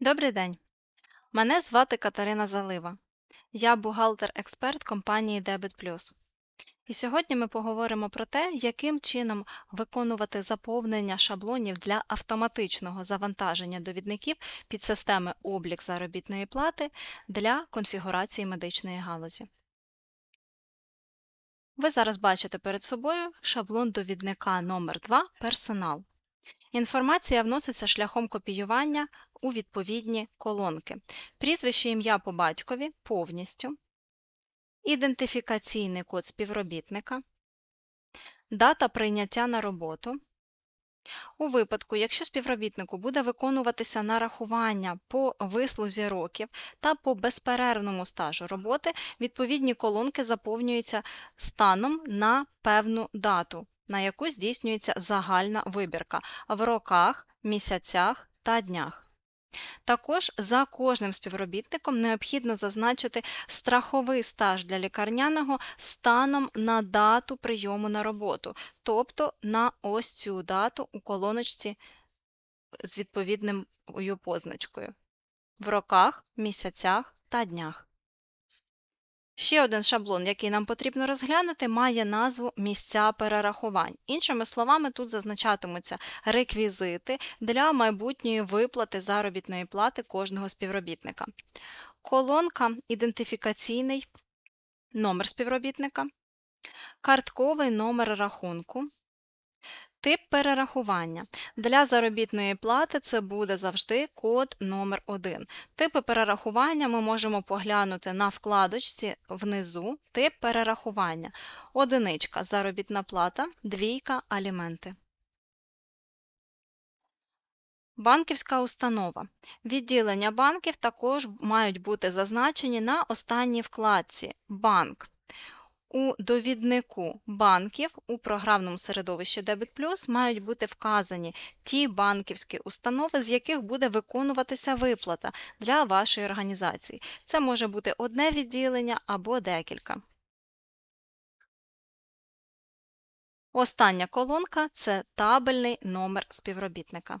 Добрий день. Мене звати Катерина Залива. Я бухгалтер-експерт компанії Debit. І сьогодні ми поговоримо про те, яким чином виконувати заповнення шаблонів для автоматичного завантаження довідників під системи облік заробітної плати для конфігурації медичної галузі. Ви зараз бачите перед собою шаблон довідника номер 2 Персонал. Інформація вноситься шляхом копіювання у відповідні колонки. Прізвище ім'я по батькові повністю, ідентифікаційний код співробітника, дата прийняття на роботу. У випадку, якщо співробітнику буде виконуватися нарахування по вислузі років та по безперервному стажу роботи, відповідні колонки заповнюються станом на певну дату, на яку здійснюється загальна вибірка в роках, місяцях та днях. Також за кожним співробітником необхідно зазначити страховий стаж для лікарняного станом на дату прийому на роботу, тобто на ось цю дату у колоночці з відповідною позначкою в роках, місяцях та днях. Ще один шаблон, який нам потрібно розглянути, має назву місця перерахувань. Іншими словами, тут зазначатимуться реквізити для майбутньої виплати заробітної плати кожного співробітника. Колонка ідентифікаційний номер співробітника, картковий номер рахунку, Тип перерахування. Для заробітної плати це буде завжди код номер 1 Типи перерахування ми можемо поглянути на вкладочці внизу тип перерахування. Одиничка заробітна плата, двійка аліменти. Банківська установа. Відділення банків також мають бути зазначені на останній вкладці Банк. У довіднику банків у програмному середовищі Debit Plus мають бути вказані ті банківські установи, з яких буде виконуватися виплата для вашої організації. Це може бути одне відділення або декілька. Остання колонка це табельний номер співробітника.